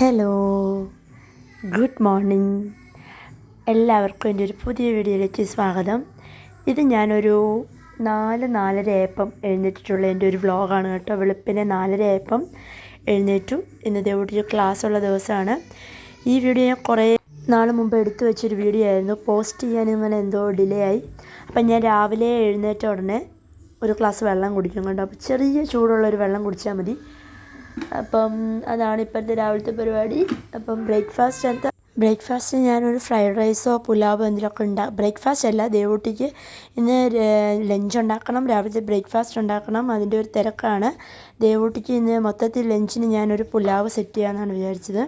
Hello good morning എല്ലാവർക്കും എന്റെ ഒരു പുതിയ വീഡിയോയിലേക്ക് സ്വാഗതം. ഇത് ഞാനൊരു നാല് നാലര ആയപ്പം എഴുന്നേറ്റിട്ടുള്ള എന്റെ ഒരു വ്ളോഗാണ് കേട്ടോ. വെളുപ്പിനെ നാലര ആയപ്പം എഴുന്നേറ്റു. ഇന്ന് ഒരു ക്ലാസ് ഉള്ള ദിവസമാണ്. ഈ വീഡിയോ ഞാൻ കുറേ നാൾ മുമ്പ് എടുത്തു വെച്ചൊരു വീഡിയോ ആയിരുന്നു. പോസ്റ്റ് ചെയ്യാൻ ഇങ്ങനെ എന്തോ ഡിലേ ആയി. അപ്പം ഞാൻ രാവിലെ എഴുന്നേറ്റ ഉടനെ ഒരു ഗ്ലാസ് വെള്ളം കുടിക്കും കേട്ടോ. അപ്പോൾ ചെറിയ ചൂടുള്ളൊരു വെള്ളം കുടിച്ചാൽ മതി. അപ്പം അതാണ് ഇപ്പോഴത്തെ രാവിലത്തെ പരിപാടി. അപ്പം ബ്രേക്ക്ഫാസ്റ്റ് എന്താ? ബ്രേക്ക്ഫാസ്റ്റ് ഞാനൊരു ഫ്രൈഡ് റൈസോ പുലാവോ എന്തെങ്കിലുമൊക്കെ ഉണ്ടാക്കും ബ്രേക്ക്ഫാസ്റ്റ് അല്ല ദേവൂട്ടിക്ക് ഇന്ന് ലഞ്ച് ഉണ്ടാക്കണം. രാവിലത്തെ ബ്രേക്ക്ഫാസ്റ്റ് ഉണ്ടാക്കണം. അതിന്റെ ഒരു തിരക്കാണ്. ദേവൂട്ടിക്ക് ഇന്ന് മൊത്തത്തിൽ ലഞ്ചിന് ഞാനൊരു പുലാവ് സെറ്റ് ചെയ്യാമെന്നാണ് വിചാരിച്ചത്.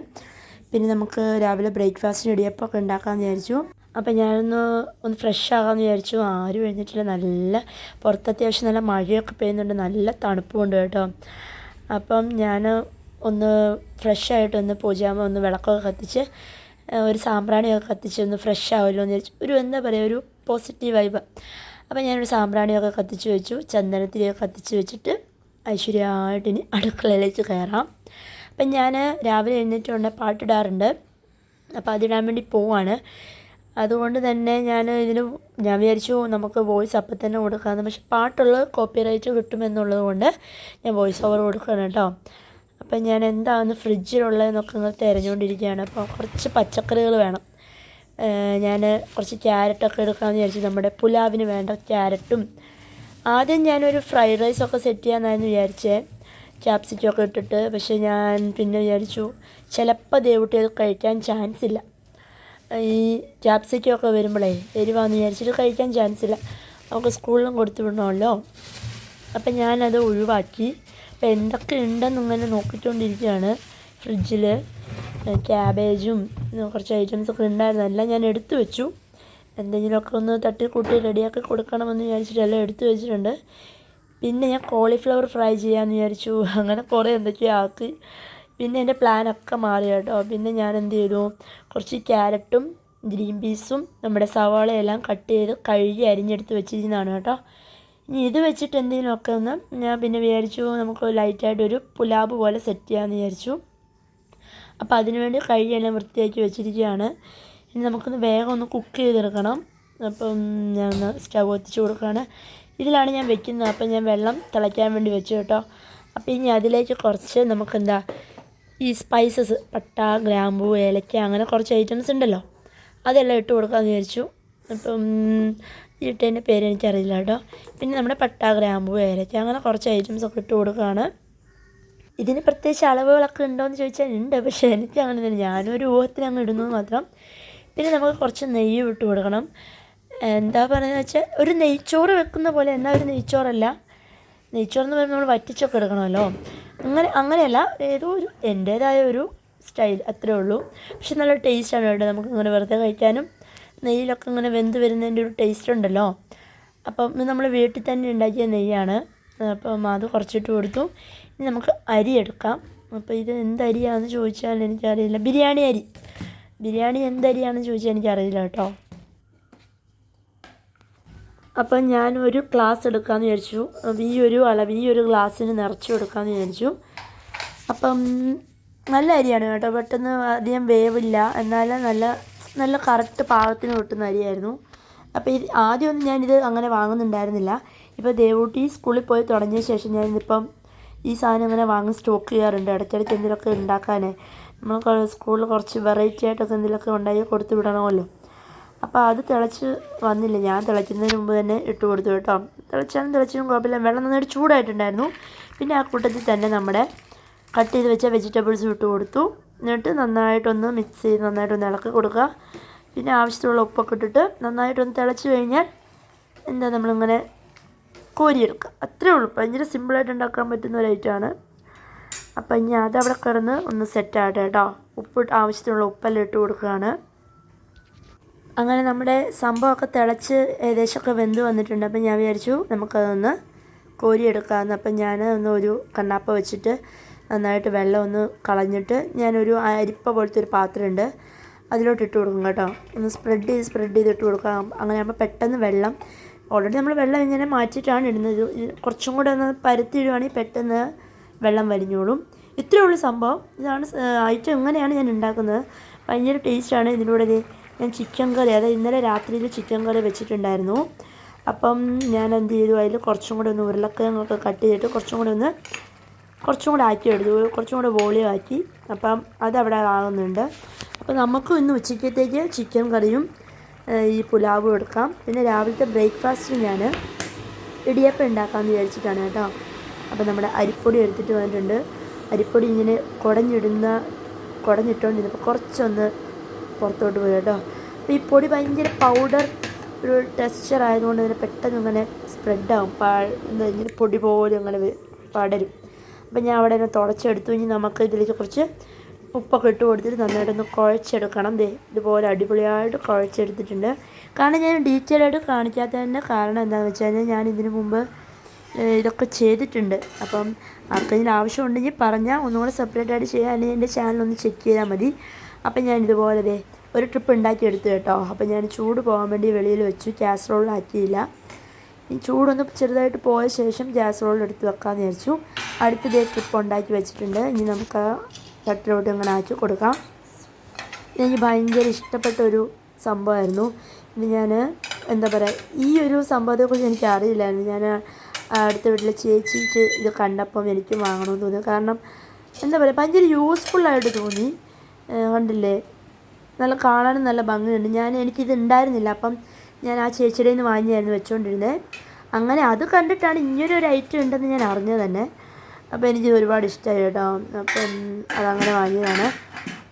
പിന്നെ നമുക്ക് രാവിലെ ബ്രേക്ക്ഫാസ്റ്റിന് ഇടിയപ്പമൊക്കെ ഉണ്ടാക്കാമെന്ന് വിചാരിച്ചു. അപ്പം ഞാനൊന്ന് ഒന്ന് ഫ്രഷ് ആകാമെന്ന് വിചാരിച്ചു. ആരും എഴുന്നേറ്റില്ല. നല്ല പുറത്ത് അത്യാവശ്യം നല്ല മഴയൊക്കെ പെയ്യുന്നുണ്ട്. നല്ല തണുപ്പുമുണ്ട് കേട്ടോ. അപ്പം ഞാൻ ഒന്ന് ഫ്രഷ് ആയിട്ട് ഒന്ന് പൂജയാകുമ്പോൾ ഒന്ന് വിളക്കൊക്കെ കത്തിച്ച് ഒരു സാമ്പ്രാണിയൊക്കെ കത്തിച്ച് ഒന്ന് ഫ്രഷ് ആവുമല്ലോ എന്ന് വിചാരിച്ചു ഒരു എന്താ പറയുക ഒരു പോസിറ്റീവ് വൈബ് അപ്പം ഞാനൊരു സാമ്പ്രാണിയൊക്കെ കത്തിച്ച് വെച്ചു ചന്ദനത്തിരിയൊക്കെ കത്തിച്ച് വെച്ചിട്ട് ഐശ്വര്യമായിട്ട് ഇനി അടുക്കളയിലേക്ക് കയറാം. അപ്പം ഞാൻ രാവിലെ എഴുന്നേറ്റുകൊണ്ട് പാട്ടിടാറുണ്ട്. അപ്പോൾ അതിടാൻ വേണ്ടി പോവാണ്. അതുകൊണ്ട് തന്നെ ഞാൻ ഇതിന് ഞാൻ വിചാരിച്ചു നമുക്ക് വോയിസ് അപ്പം തന്നെ കൊടുക്കാമെന്ന്. പക്ഷെ പാട്ടുള്ള കോപ്പിറൈറ്റ് കിട്ടുമെന്നുള്ളത് കൊണ്ട് ഞാൻ വോയിസ് ഓവർ കൊടുക്കണം കേട്ടോ. അപ്പം ഞാൻ എന്താണ് ഫ്രിഡ്ജിലുള്ളതെന്നൊക്കെ നിങ്ങൾ തിരഞ്ഞുകൊണ്ടിരിക്കുകയാണ്. അപ്പോൾ കുറച്ച് പച്ചക്കറികൾ വേണം. ഞാൻ കുറച്ച് ക്യാരറ്റൊക്കെ എടുക്കാമെന്ന് വിചാരിച്ചു. നമ്മുടെ പുലാവിന് വേണ്ട ക്യാരറ്റും ആദ്യം ഞാനൊരു ഫ്രൈഡ് റൈസൊക്കെ സെറ്റ് ചെയ്യാമെന്നായിരുന്നു വിചാരിച്ചേ. ക്യാപ്സിക്കൊക്കെ ഇട്ടിട്ട്. പക്ഷേ ഞാൻ പിന്നെ വിചാരിച്ചു ചിലപ്പോൾ ദേവുട്ടി അത് കഴിക്കാൻ ചാൻസ് ഇല്ല. ഈ ക്യാപ്സിക്കൊക്കെ വരുമ്പോഴേ എരിവാന്ന് വിചാരിച്ചിട്ട് കഴിക്കാൻ ചാൻസ് ഇല്ല. നമുക്ക് സ്കൂളിലും കൊടുത്തു വിടണമല്ലോ. അപ്പം ഞാനത് ഒഴിവാക്കി. അപ്പം എന്തൊക്കെ ഉണ്ടെന്ന് ഇങ്ങനെ നോക്കിക്കൊണ്ടിരിക്കുകയാണ്. ഫ്രിഡ്ജിൽ ക്യാബേജും കുറച്ച് ഐറ്റംസൊക്കെ ഉണ്ടായിരുന്നു. എല്ലാം ഞാൻ എടുത്തു വെച്ചു. എന്തെങ്കിലുമൊക്കെ ഒന്ന് തട്ടിക്കൂട്ടി റെഡിയാക്കി കൊടുക്കണമെന്ന് വിചാരിച്ചിട്ട് എല്ലാം എടുത്തു വെച്ചിട്ടുണ്ട്. പിന്നെ ഞാൻ കോളിഫ്ലവർ ഫ്രൈ ചെയ്യാമെന്ന് വിചാരിച്ചു. അങ്ങനെ കുറേ എന്തൊക്കെയോ ആക്കി. പിന്നെ എന്റെ പ്ലാനൊക്കെ മാറി കേട്ടോ. പിന്നെ ഞാൻ എന്ത് ചെയ്തു? കുറച്ച് ക്യാരറ്റും ഗ്രീൻ പീസും നമ്മുടെ സവാളയെല്ലാം കട്ട് ചെയ്ത് കഴുകി അരിഞ്ഞെടുത്ത് വെച്ചിരുന്നതാണ് കേട്ടോ. ഇനി ഇത് വെച്ചിട്ട് എന്തെങ്കിലുമൊക്കെ ഒന്ന് ഞാൻ പിന്നെ വിചാരിച്ചു നമുക്ക് ലൈറ്റായിട്ടൊരു പുലാബ് പോലെ സെറ്റ് ചെയ്യാമെന്ന് വിചാരിച്ചു. അപ്പോൾ അതിനുവേണ്ടി കഴുകിയെല്ലാം വൃത്തിയാക്കി വെച്ചിരിക്കുകയാണ്. ഇനി നമുക്കൊന്ന് വേഗം ഒന്ന് കുക്ക് ചെയ്തെടുക്കണം. അപ്പം ഞാൻ സ്റ്റവ് ഒത്തിച്ച് കൊടുക്കുകയാണ്. ഇതിലാണ് ഞാൻ വെക്കുന്നത്. അപ്പം ഞാൻ വെള്ളം തിളയ്ക്കാൻ വേണ്ടി വെച്ചു കേട്ടോ. അപ്പോൾ ഇനി അതിലേക്ക് കുറച്ച് നമുക്കെന്താ ഈ സ്പൈസസ് പട്ട ഗ്രാമ്പു ഏലക്ക അങ്ങനെ കുറച്ച് ഐറ്റംസ് ഉണ്ടല്ലോ. അതെല്ലാം ഇട്ട് കൊടുക്കാമെന്ന് വിചാരിച്ചു. അപ്പം ഇട്ടതിന്റെ പേര് എനിക്കറിയില്ല കേട്ടോ. പിന്നെ നമ്മുടെ പട്ട ഗ്രാമ്പു ഏലക്ക അങ്ങനെ കുറച്ച് ഐറ്റംസ് ഒക്കെ ഇട്ട് കൊടുക്കുകയാണ് ഇതിന് പ്രത്യേകിച്ച് അളവുകളൊക്കെ ഉണ്ടോയെന്ന് ചോദിച്ചാൽ ഉണ്ട്. പക്ഷേ എനിക്ക് അങ്ങനെ തന്നെ ഞാനൊരു ഊഹത്തിന് അങ്ങ് ഇടുന്നു മാത്രം. പിന്നെ നമുക്ക് കുറച്ച് നെയ്യ് ഇട്ട് കൊടുക്കണം. എന്താ പറയുന്നത് വെച്ചാൽ ഒരു നെയ്ച്ചോറ് വെക്കുന്ന പോലെ എന്നാൽ ഒരു നെയ്ച്ചോറല്ല. നെയ്ച്ചോറെന്ന് പറയുമ്പോൾ നമ്മൾ വറ്റിച്ചൊക്കെ എടുക്കണമല്ലോ. അങ്ങനെ അങ്ങനെയല്ല ഏതോ ഒരു എന്റേതായ ഒരു സ്റ്റൈൽ അത്രേ ഉള്ളൂ. പക്ഷെ നല്ല ടേസ്റ്റാണ് കേട്ടോ നമുക്ക് ഇങ്ങനെ വെറുതെ കഴിക്കാനും. നെയ്യിലൊക്കെ ഇങ്ങനെ വെന്ത് വരുന്നതിന്റെ ഒരു ടേസ്റ്റ് ഉണ്ടല്ലോ. അപ്പം നമ്മൾ വീട്ടിൽ തന്നെ ഉണ്ടാക്കിയ നെയ്യാണ്. അപ്പം അത് കുറച്ചിട്ട് കൊടുത്തു. ഇനി നമുക്ക് അരി എടുക്കാം. അപ്പോൾ ഇത് എന്ത് അരിയാണെന്ന് ചോദിച്ചാൽ എനിക്കറിയില്ല. ബിരിയാണി അരി. ബിരിയാണി എന്ത് അരിയാണെന്ന് ചോദിച്ചാൽ എനിക്കറിയില്ല കേട്ടോ. അപ്പം ഞാൻ ഒരു ഗ്ലാസ് എടുക്കാമെന്ന് വിചാരിച്ചു. ഈ ഒരു അളവ് ഈ ഒരു ഗ്ലാസ്സിന് നിറച്ചു കൊടുക്കാമെന്ന് വിചാരിച്ചു. അപ്പം നല്ല അരിയാണ് കേട്ടോ. പെട്ടെന്ന് അധികം വേവില്ല. എന്നാലും നല്ല നല്ല കറക്റ്റ് പാകത്തിന് കിട്ടുന്ന അരിയായിരുന്നു. അപ്പോൾ ഇത് ആദ്യമൊന്നും ഞാനിത് അങ്ങനെ വാങ്ങുന്നുണ്ടായിരുന്നില്ല. ഇപ്പോൾ ദേവൂട്ടി സ്കൂളിൽ പോയി തുടങ്ങിയ ശേഷം ഞാനിതിപ്പം ഈ സാധനം അങ്ങനെ വാങ്ങി സ്റ്റോക്ക് ചെയ്യാറുണ്ട്. ഇടയ്ക്കിടയ്ക്ക് എന്തെങ്കിലുമൊക്കെ ഉണ്ടാക്കാനേ. നമ്മൾ സ്കൂളിൽ കുറച്ച് വെറൈറ്റി ആയിട്ടൊക്കെ എന്തെങ്കിലുമൊക്കെ ഉണ്ടാക്കി കൊടുത്തു വിടണമല്ലോ. അപ്പോൾ അത് തിളച്ച് വന്നില്ല. ഞാൻ തിളയ്ക്കുന്നതിന് മുമ്പ് തന്നെ ഇട്ട് കൊടുത്തു കേട്ടോ. തിളച്ചാലും തിളച്ചാലും കുഴപ്പമില്ല. വെള്ളം നന്നായിട്ട് ചൂടായിട്ടുണ്ടായിരുന്നു. പിന്നെ ആ കൂട്ടത്തിൽ തന്നെ നമ്മുടെ കട്ട് ചെയ്ത് വെച്ച വെജിറ്റബിൾസ് ഇട്ട് കൊടുത്തു. എന്നിട്ട് നന്നായിട്ടൊന്ന് മിക്സ് ചെയ്ത് നന്നായിട്ടൊന്ന് ഇളക്കി കൊടുക്കുക പിന്നെ ആവശ്യത്തിലുള്ള ഉപ്പൊക്കെ ഇട്ടിട്ട് നന്നായിട്ടൊന്ന് തിളച്ച് കഴിഞ്ഞാൽ എന്താ നമ്മളിങ്ങനെ കോരിയെടുക്കുക അത്രേ ഉള്ളൂ. ഭയങ്കര സിമ്പിളായിട്ട് ഉണ്ടാക്കാൻ പറ്റുന്ന ഒരു ഐറ്റമാണ് അപ്പം ഇനി അതവിടെ കിടന്ന് ഒന്ന് സെറ്റാകട്ടെ കേട്ടോ. ഉപ്പ് ആവശ്യത്തിനുള്ള ഉപ്പെല്ലാം ഇട്ട് കൊടുക്കുകയാണ്. അങ്ങനെ നമ്മുടെ സംഭവമൊക്കെ തിളച്ച് ഏകദേശമൊക്കെ വെന്ത് വന്നിട്ടുണ്ട്. അപ്പം ഞാൻ വിചാരിച്ചു നമുക്കതൊന്ന് കോരിയെടുക്കാമെന്ന് അപ്പം ഞാൻ ഒന്ന് ഒരു കണ്ണാപ്പ വെച്ചിട്ട് നന്നായിട്ട് വെള്ളം ഒന്ന് കളഞ്ഞിട്ട് ഞാനൊരു അരിപ്പ പോലത്തെ ഒരു പാത്രമുണ്ട്. അതിലോട്ട് ഇട്ട് കൊടുക്കും കേട്ടോ. ഒന്ന് സ്പ്രെഡ് ചെയ്ത് സ്പ്രെഡ് ചെയ്ത് ഇട്ട് കൊടുക്കാം. അങ്ങനെ ആകുമ്പോൾ പെട്ടെന്ന് വെള്ളം ഓൾറെഡി നമ്മൾ വെള്ളം ഇങ്ങനെ മാറ്റിയിട്ടാണ് ഇടുന്നത്. കുറച്ചും കൂടെ ഒന്ന് പരത്തി ഇടുവാണെങ്കിൽ പെട്ടെന്ന് വെള്ളം വലിഞ്ഞോളും. ഇത്രയേ ഉള്ളൂ സംഭവം. ഇതാണ് ഐറ്റം ഇങ്ങനെയാണ് ഞാൻ ഉണ്ടാക്കുന്നത്? ഭയങ്കര ടേസ്റ്റാണ് ഇതിലൂടെ ഇത്. ഞാൻ ചിക്കൻ കറി അതായത് ഇന്നലെ രാത്രിയിൽ ചിക്കൻ കറി വെച്ചിട്ടുണ്ടായിരുന്നു. അപ്പം ഞാൻ എന്ത് ചെയ്തു? അതിൽ കുറച്ചും കൂടെ ഒന്ന് ഉരുളക്കിഴങ്ങൊക്കെ കട്ട് ചെയ്തിട്ട് കുറച്ചും കൂടെ ഒന്ന് കുറച്ചും കൂടെ ആക്കി എടുത്തു. കുറച്ചും കൂടെ വോളിയം ആക്കി. അപ്പം അതവിടെ ആകുന്നുണ്ട് അപ്പോൾ നമുക്കും ഇന്ന് ഉച്ചയ്ക്കത്തേക്ക് ചിക്കൻ കറിയും ഈ പുലാവും എടുക്കാം. പിന്നെ രാവിലത്തെ ബ്രേക്ക്ഫാസ്റ്റിന് ഞാൻ ഇടിയപ്പം ഉണ്ടാക്കാമെന്ന് വിചാരിച്ചിട്ടാണ് കേട്ടോ. അപ്പോൾ നമ്മുടെ അരിപ്പൊടി എടുത്തിട്ട് വന്നിട്ടുണ്ട്. അരിപ്പൊടി ഇങ്ങനെ കുടഞ്ഞിടുന്ന കുടഞ്ഞിട്ടുകൊണ്ടിരുന്നപ്പോൾ കുറച്ചൊന്ന് പുറത്തോട്ട് പോയി കേട്ടോ. അപ്പോൾ ഈ പൊടി ഭയങ്കര പൗഡർ ഒരു ടെക്സ്ചർ ആയതുകൊണ്ട് ഇതിന് പെട്ടെന്ന് ഇങ്ങനെ സ്പ്രെഡാകും പാ എന്താ ഇങ്ങനെ പൊടി പോലെ അങ്ങനെ പടരും. അപ്പം ഞാൻ അവിടെ നിന്ന് തുടച്ചെടുത്തു. ഇനി നമുക്ക് ഇതിലേക്ക് കുറച്ച് ഉപ്പൊക്കെ ഇട്ട് കൊടുത്തിട്ട് നന്നായിട്ടൊന്ന് കുഴച്ചെടുക്കണം. ദേ ഇതുപോലെ അടിപൊളിയായിട്ട് കുഴച്ചെടുത്തിട്ടുണ്ട്. കാരണം ഞാൻ ഡീറ്റെയിൽ ആയിട്ട് കാണിക്കാത്തതിന്റെ കാരണം എന്താണെന്ന് വെച്ച് കഴിഞ്ഞാൽ ഞാൻ ഇതിനു മുമ്പ് ഇതൊക്കെ ചെയ്തിട്ടുണ്ട്. അപ്പം ആർക്കെങ്കിലും ആവശ്യമുണ്ടെങ്കിൽ പറഞ്ഞാൽ ഒന്നുകൂടെ സെപ്പറേറ്റ് ആയിട്ട് ചെയ്യാൻ അല്ലെങ്കിൽ എന്റെ ചാനൽ ഒന്ന് ചെക്ക് ചെയ്താൽ മതി. അപ്പം ഞാൻ ഇതുപോലെ ദേ ഒരു ട്രിപ്പ് ഉണ്ടാക്കി എടുത്തു കേട്ടോ. അപ്പോൾ ഞാൻ ചൂട് പോകാൻ വേണ്ടി വെളിയിൽ വെച്ചു. കാസറോളിലാക്കിയില്ല ഈ ചൂടൊന്ന് ചെറുതായിട്ട് പോയ ശേഷം കാസറോളിൽ എടുത്ത് വെക്കാമെന്ന് വിചാരിച്ചു. അടുത്ത ഡേ ട്രിപ്പ് ഉണ്ടാക്കി വെച്ചിട്ടുണ്ട്. ഇനി നമുക്ക് തട്ടിലോട്ട് ഇങ്ങനെ ആക്കി കൊടുക്കാം. എനിക്ക് ഭയങ്കര ഇഷ്ടപ്പെട്ട ഒരു സംഭവമായിരുന്നു. ഇത് ഞാൻ എന്താ പറയുക ഈ ഒരു സംഭവത്തെക്കുറിച്ച് എനിക്ക് അറിയില്ലായിരുന്നു. ഞാൻ അടുത്ത വീട്ടിലെ ചേച്ചിക്ക് ഇത് കണ്ടപ്പം എനിക്കും വാങ്ങണമെന്ന് തോന്നി. കാരണം എന്താ പറയുക ഭയങ്കര യൂസ്ഫുള്ളായിട്ട് തോന്നി. കണ്ടില്ലേ? നല്ല കാണാനും നല്ല ഭംഗിയുണ്ട്. ഞാൻ എനിക്കിത് ഉണ്ടായിരുന്നില്ല അപ്പം ഞാൻ ആ ചേച്ചിയുടെ നിന്ന് വാങ്ങിയായിരുന്നു വെച്ചുകൊണ്ടിരുന്നത് അങ്ങനെ അത് കണ്ടിട്ടാണ് ഇങ്ങനെ ഒരു ഐറ്റം ഉണ്ടെന്ന് ഞാൻ അറിഞ്ഞത് തന്നെ. അപ്പോൾ എനിക്ക് ഒരുപാട് ഇഷ്ടമായി കേട്ടോ. അപ്പം അതങ്ങനെ വാങ്ങിയതാണ്.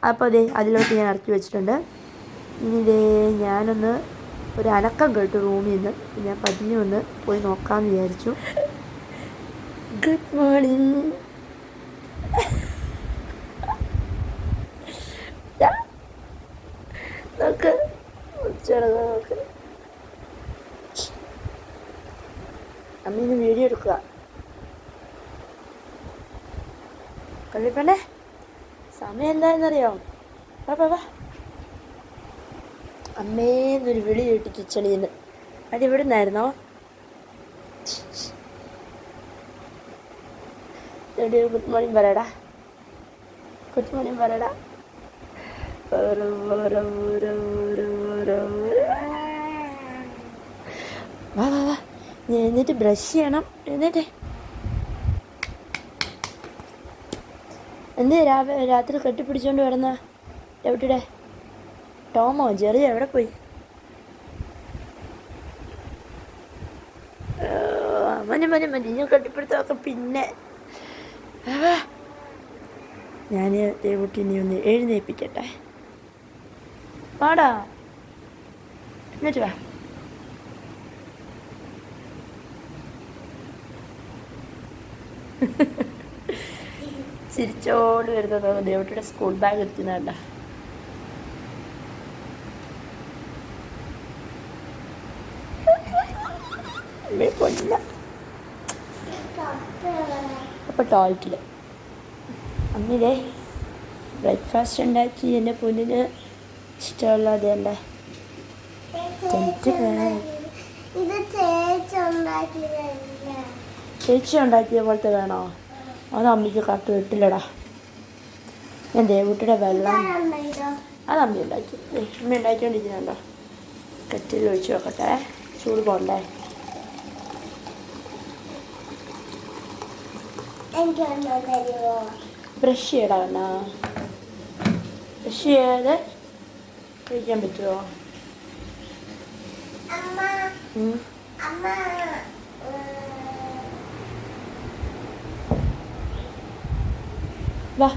അപ്പോൾ അതെ അതിലോട്ട് ഞാൻ ഇറക്കി വെച്ചിട്ടുണ്ട്. ഇനി ഇതേ ഞാനൊന്ന് ഒരു അനക്കം കേട്ടു റൂമിൽ നിന്ന്. ഞാൻ പതിയെ ഒന്ന് പോയി നോക്കാമെന്ന് വിചാരിച്ചു. ഗുഡ് മോർണിംഗ് ഉച്ചടങ്ങ് നോക്ക് അമ്മ ഇന്ന് വീഡിയോ എടുക്കുക. കള്ളിപ്പണ്ടേ സമയം എന്തായെന്നറിയോ വാ അമ്മേന്നൊരു വിളി കിട്ടി കിച്ചണിയിൽ നിന്ന് ഇവിടെ നിന്നായിരുന്നോ ഗുഡ് മോർണിംഗ് പറയടാ. ഗുഡ് മോർണിംഗ് പറയടാ. ഓരോ ഓരോ ഓരോ ഓരോ. വാ വാ വാ. എഴുന്നേറ്റ് ബ്രഷ് ചെയ്യണം. എന്നിട്ട്. എന്ത് രാവിലെ രാത്രി കെട്ടിപ്പിടിച്ചോണ്ട് കിടന്ന എവിടെ ടോമോ? ചെറിയ എവിടെ പോയി? ആ, മതി ഞാൻ കെട്ടിപ്പിടുത്തൊക്കെ പിന്നെ. ഞാൻ ദേവുട്ടിനെ ഒന്ന് എഴുന്നേൽപ്പിക്കട്ടെ. പാടാ എന്നിട്ട് വാ. ചിരിച്ചോട് വരുന്നത് ദേവട്ടിയുടെ സ്കൂൾ ബാഗ് എടുക്കുന്നതല്ല പൊന്ന. അപ്പോൾ ടോയ്ലറ്റിൽ ബ്രേക്ക്ഫാസ്റ്റ് ഉണ്ടാക്കി. എന്റെ പൊന്നിന് ഇഷ്ടമുള്ളത് ഇത് ചേച്ചി ഉണ്ടാക്കിയ പോലത്തെ വേണോ? അത് അമ്മിക്ക് കറക്റ്റ് വെട്ടില്ലടാ. ഞാൻ ദേവുട്ടിയുടെ വെള്ളം? അത് അമ്മി ഉണ്ടാക്കി. അമ്മ ഉണ്ടാക്കിക്കൊണ്ടിരിക്കുന്നുണ്ടോ? കെറ്റിൽ ഒഴിച്ച് വെക്കട്ടെ. ചൂട് പോണ്ടേ? ബ്രഷ് ചെയ്യടാ ബ്രഷ് ചെയ്യാതെ കഴിക്കാൻ പറ്റുമോ വാ.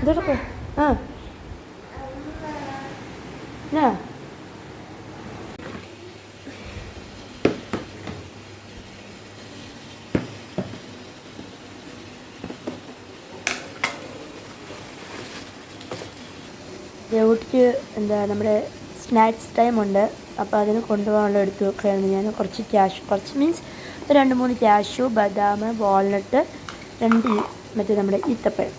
ഇതെടുക്കോ ആ. എന്നാ ദേവുട്ടിക്ക് എന്താ നമ്മുടെ സ്നാക്സ് ടൈം ഉണ്ട്. അപ്പോൾ അതിന് കൊണ്ടുപോകാനുള്ള എടുത്ത് വെക്കുകയായിരുന്നു ഞാൻ. കുറച്ച് ക്യാഷ് കുറച്ച് മീൻസ് രണ്ട് മൂന്ന് ക്യാഷു ബദാം വാൾനട്ട് രണ്ട് മറ്റേ നമ്മുടെ ഈത്തപ്പഴം.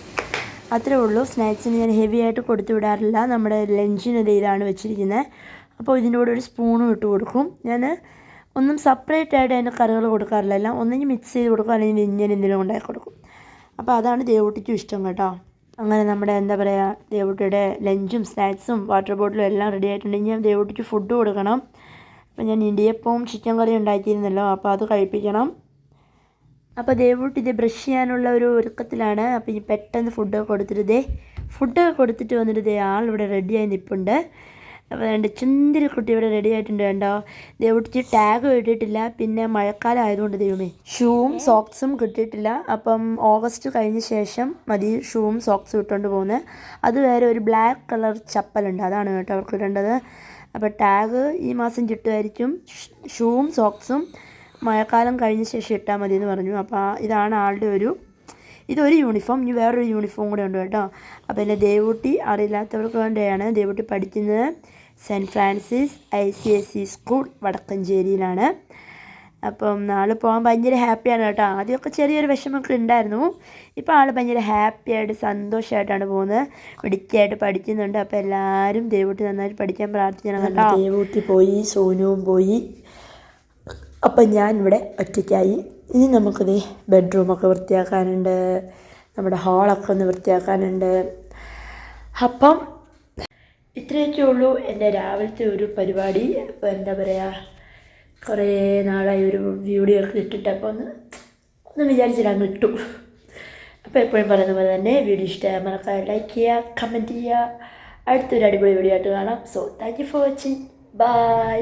അത്രേ ഉള്ളൂ. സ്നാക്സിന് ഞാൻ ഹെവി ആയിട്ട് കൊടുത്തു വിടാറില്ല. നമ്മുടെ ലഞ്ചിന് ഇതാണ് വെച്ചിരിക്കുന്നത്. അപ്പോൾ ഇതിന്റെ കൂടെ ഒരു സ്പൂണും ഇട്ട് കൊടുക്കും. ഞാൻ ഒന്നും സെപ്പറേറ്റ് ആയിട്ട് അതിന്റെ കറികൾ കൊടുക്കാറില്ല. എല്ലാം ഒന്നെങ്കിൽ മിക്സ് ചെയ്ത് കൊടുക്കും. അല്ലെങ്കിൽ ഇങ്ങനെ എന്തെങ്കിലും ഉണ്ടാക്കി കൊടുക്കും. അപ്പോൾ അതാണ് ദേവൂട്ടിക്കും ഇഷ്ടം കേട്ടോ. അങ്ങനെ നമ്മുടെ എന്താ പറയുക ദേവൂട്ടിയുടെ ലഞ്ചും സ്നാക്സും വാട്ടർ ബോട്ടിലും എല്ലാം റെഡി ആയിട്ടുണ്ടെങ്കിൽ ഞാൻ ദേവൂട്ടിക്ക് ഫുഡ് കൊടുക്കണം. അപ്പം ഞാൻ ഇടിയപ്പവും ചിക്കൻ കറിയും ഉണ്ടാക്കിയിരുന്നല്ലോ അപ്പോൾ അത് കഴിപ്പിക്കണം. അപ്പോൾ ദേവൂട്ടി ഇത് ബ്രഷ് ചെയ്യാനുള്ള ഒരു ഒരുക്കത്തിലാണ്. അപ്പോൾ ഇനി പെട്ടെന്ന് ഫുഡൊക്കെ കൊടുത്തിട്ട് ദേ ഫുഡൊക്കെ കൊടുത്തിട്ട് വന്നിട്ട് ദേ ആളിവിടെ റെഡിയായി നിൽപ്പുണ്ട്. അപ്പോൾ രണ്ട് ചുന്തിരി കുട്ടി ഇവിടെ റെഡി ആയിട്ടുണ്ട് കണ്ടോ? ദൈവത്തിച്ച് ടാഗ് കിട്ടിയിട്ടില്ല പിന്നെ മഴക്കാലം ആയതുകൊണ്ട് ദൈവമേ ഷൂവും സോക്സും കിട്ടിയിട്ടില്ല. അപ്പം ഓഗസ്റ്റ് കഴിഞ്ഞ ശേഷം മതി ഷൂവും സോക്സും ഇട്ടുകൊണ്ട് പോകുന്നത്. അത് വേറെ ഒരു ബ്ലാക്ക് കളർ ചപ്പലുണ്ട്. അതാണ് കേട്ടോ അവർക്ക് ഇടേണ്ടത്. അപ്പോൾ ടാഗ് ഈ മാസം കിട്ടുമായിരിക്കും. ഷൂവും സോക്സും മഴക്കാലം കഴിഞ്ഞ ശേഷം ഇട്ടാൽ മതി എന്ന് പറഞ്ഞു. അപ്പോൾ ഇതാണ് ആളുടെ ഒരു ഇതൊരു യൂണിഫോം ഇനി വേറൊരു യൂണിഫോം കൂടെ ഉണ്ട് കേട്ടോ. അപ്പോൾ എന്റെ ദേവൂട്ടി അറിയില്ലാത്തവർക്ക് വേണ്ടിയാണ് ദേവൂട്ടി പഠിക്കുന്നത്. Saint Francis I C S C school വടക്കഞ്ചേരിയിലാണ്. അപ്പം നാളെ പോകാൻ ഭയങ്കര ഹാപ്പിയാണ് കേട്ടോ. ആദ്യമൊക്കെ ചെറിയൊരു വിഷമമൊക്കെ ഉണ്ടായിരുന്നു ഇപ്പോൾ ആൾ ഭയങ്കര ഹാപ്പിയായിട്ട് സന്തോഷമായിട്ടാണ് പോകുന്നത്. മിടിക്കായിട്ട് പഠിക്കുന്നുണ്ട്. അപ്പോൾ എല്ലാവരും ദേവൂട്ടി നന്നായിട്ട് പഠിക്കാൻ പ്രാർത്ഥിക്കണം കേട്ടോ. ദേവൂട്ടി പോയി സോനുവും പോയി. അപ്പം ഞാൻ ഇവിടെ ഒറ്റയ്ക്കായി. ഇനി നമുക്കിത് ബെഡ്റൂമൊക്കെ വൃത്തിയാക്കാനുണ്ട്. നമ്മുടെ ഹാളൊക്കെ ഒന്ന് വൃത്തിയാക്കാനുണ്ട്. അപ്പം ഇത്രയൊക്കെ ഉള്ളൂ എന്റെ രാവിലത്തെ ഒരു പരിപാടി. അപ്പോൾ എന്താ പറയുക കുറേ നാളായി ഒരു വീഡിയോ ഇട്ടിട്ട് അപ്പോൾ ഒന്ന് ഒന്ന് വിചാരിച്ചിട്ട് അങ്ങ് ഇട്ടു. അപ്പോൾ എപ്പോഴും പറയുന്ന പോലെ തന്നെ വീഡിയോ ഇഷ്ടമായ മറക്കാതെ ലൈക്ക് ചെയ്യുക കമന്റ് ചെയ്യുക. അടുത്തൊരു അടിപൊളി വീഡിയോ ആയിട്ട് കാണാം. So thank you for watching bye